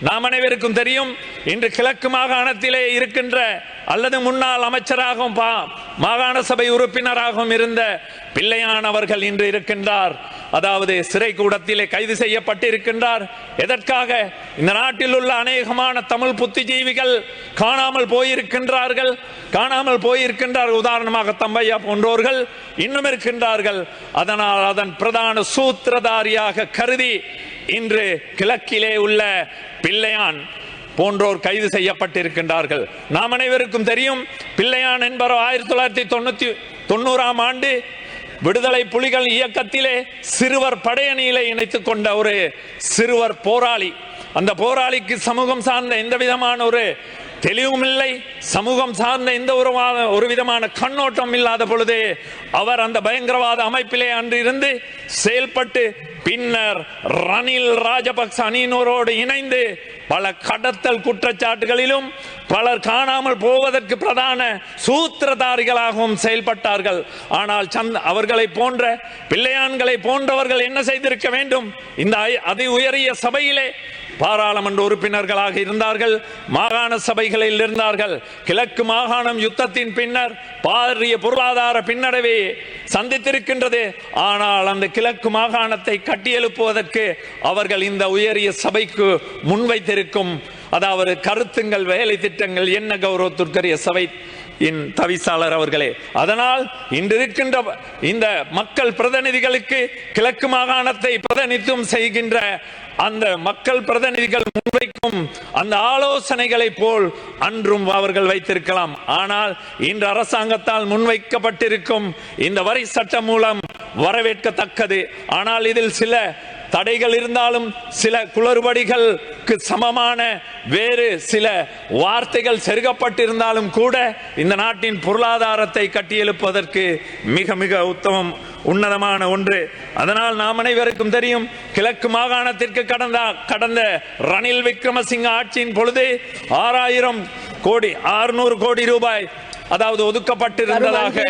நாம் அனைவருக்கும் தெரியும் இன்று கிழக்கு மாகாணத்திலே இருக்கின்ற அல்லது முன்னாள் அமைச்சராகவும் மாகாண சபை உறுப்பினராகவும் இருந்த பிள்ளையான் அவர்கள் இன்று இருக்கின்றார். அதாவது சிறை கூடத்திலே கைது செய்யப்பட்டிருக்கின்றார். எதற்காக? இந்த நாட்டில் உள்ள அநேகமான தமிழ் புத்திஜீவிகள் காணாமல் போயிருக்கின்றார்கள். காணாமல் போயிருக்கின்றார் உதாரணமாக தம்பையா போன்றோர்கள் இன்னும் இருக்கின்றார்கள். அதனால் அதன் பிரதான சூத்திரதாரியாக கருதி இன்று கிழக்கிலே உள்ள பிள்ளையான் போன்றோர் கைது செய்யப்பட்டிருக்கின்றார்கள். நாம் அனைவருக்கும் தெரியும் பிள்ளையான் என்பவர் ஆயிரத்தி தொள்ளாயிரத்தி தொண்ணூத்தி தொண்ணூறாம் ஆண்டு விடுதலை புலிகள் இயக்கத்திலே சிறுவர் படையணியிலே இணைத்துக் கொண்ட ஒரு சிறுவர் போராளி. அந்த போராளிக்கு சமூகம் சார்ந்த எந்த விதமான ஒரு தெளிவும் இல்லை. சமூகம் சார்ந்த எந்த ஒரு ஒரு விதமான கண்ணோட்டம் இல்லாத பொழுதே அவர் அந்த பயங்கரவாத அமைப்பிலே அன்று இருந்து செயல்பட்டு பின்னர் ரணில் ராஜபக்ச அணியினரோடு இணைந்து பல கடத்தல் குற்றச்சாட்டுகளிலும் பலர் காணாமல் போவதற்கு பிரதான சூத்திரதாரிகளாகவும் செயல்பட்டார்கள். ஆனால் சந்த் அவர்களை போன்ற பிள்ளையான்களை போன்றவர்கள் என்ன செய்திருக்க வேண்டும்? இந்த அதி உயரிய சபையிலே பாராளுமன்ற உறுப்பினர்களாக இருந்தார்கள் மாகாண சபைகளில் இருந்தார்கள். கிழக்கு மாகாணம் யுத்தத்தின் பின்னர் பாரிய பொருளாதார பின்னடைவை சந்தித்திருக்கின்றது. ஆனால் அந்த கிழக்கு மாகாணத்தை கட்டியெழுப்புவதற்கு அவர்கள் இந்த உயரிய சபைக்கு முன்வைத்திருக்கும் அதாவது கருத்துங்கள் வேலை திட்டங்கள் என்ன கௌரவத்திற்குரிய சபை இன் தவிசாளர் அவர்களே. அதனால் இன்று இருக்கின்ற இந்த மக்கள் பிரதிநிதிகளுக்கு கிழக்கு மாகாணத்தை பிரதிநிதித்துவம் செய்கின்ற அந்த மக்கள் பிரதிநிதிகள் முன்வைக்கும் அந்த ஆலோசனைகளை போல் அன்றும் அவர்கள் வைத்திருக்கலாம். ஆனால் இன்று அரசாங்கத்தால் முன்வைக்கப்பட்டிருக்கும் இந்த வரி சட்டம் மூலம் வரவேற்கத்தக்கது. ஆனால் இதில் சில தடைகள் இருந்தாலும் சில குளறுபடிகளுக்கு சமமான வேறு சில வார்த்தைகள் செருகப்பட்டிருந்தாலும் கூட இந்த நாட்டின் பொருளாதாரத்தை கட்டியெழுப்பதற்கு மிக மிக உத்தமம். உன்னதமான ஒன்று. அதனால் நாம் அனைவருக்கும் தெரியும் கிழக்கு மாகாணத்திற்கு கடந்த கடந்த ரணில் விக்ரமசிங்க ஆட்சியின் பொழுது ஆறாயிரம் கோடி ஆறுநூறு கோடி ரூபாய் அதாவது ஒதுக்கப்பட்டிருந்ததாக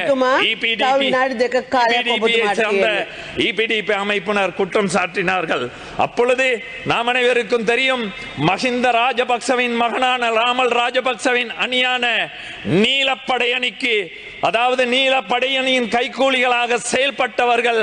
அமைப்பினர் குற்றம் சாட்டினார்கள். அப்பொழுது நாம் அனைவருக்கும் தெரியும் மஹிந்த ராஜபக்சவின் மகனான ராமல் ராஜபக்சவின் அணியான நீலப்படை அணிக்கு அதாவது நீலப்படையணியின் கைக்கூலிகளாக செயல்பட்டவர்கள்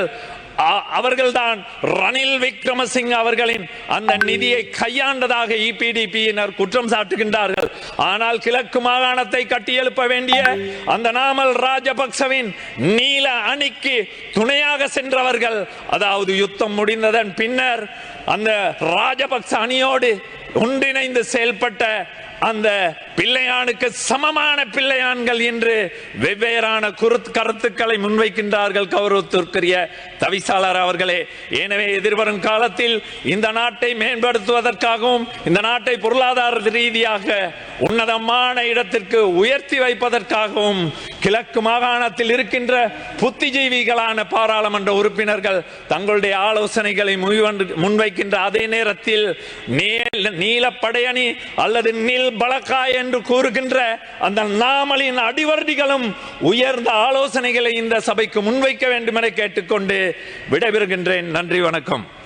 அ- அவர்கள்தான் ரணில் விக்ரமசிங்க அவர்களின் அந்த நிதியை கையாண்டதாக இபிடிபியினர் குற்றம் சாட்டுகின்றார்கள். ஆனால் கிழக்கு மாகாணத்தை கட்டியெழுப்ப வேண்டிய அந்த நாமல் ராஜபக்சவின் நீல அணிக்கு துணையாக சென்றவர்கள் அதாவது யுத்தம் முடிந்ததன் பின்னர் அந்த ராஜபக்ச அணியோடு ஒன்றிணைந்து செயல்பட்ட அந்த பிள்ளையானுக்கு சமமான பிள்ளையான்கள் என்று வெவ்வேறான குருத் கருத்துக்களை முன்வைக்கின்றார்கள் கௌரவத்திற்குரிய தவிசாளர் அவர்களே. எனவே எதிர்வரும் காலத்தில் இந்த நாட்டை மேம்படுத்துவதற்காகவும் இந்த நாட்டை பொருளாதார ரீதியாக உன்னதமான இடத்திற்கு உயர்த்தி வைப்பதற்காகவும் கிழக்கு மாகாணத்தில் இருக்கின்ற புத்திஜீவிகளான பாராளுமன்ற உறுப்பினர்கள் தங்களுடைய ஆலோசனைகளை முன்வைக்கின்ற அதே நேரத்தில் நீல- நீலப்படையணி அல்லது நீல் பலக்கா என்று கூறுகின்ற அந்த நாமலின் அடிவர்டிகளும் உயர்ந்த ஆலோசனைகளை இந்த சபைக்கு முன்வைக்க வேண்டும் என கேட்டுக்கொண்டு விடைபெறுகின்றேன். நன்றி வணக்கம்.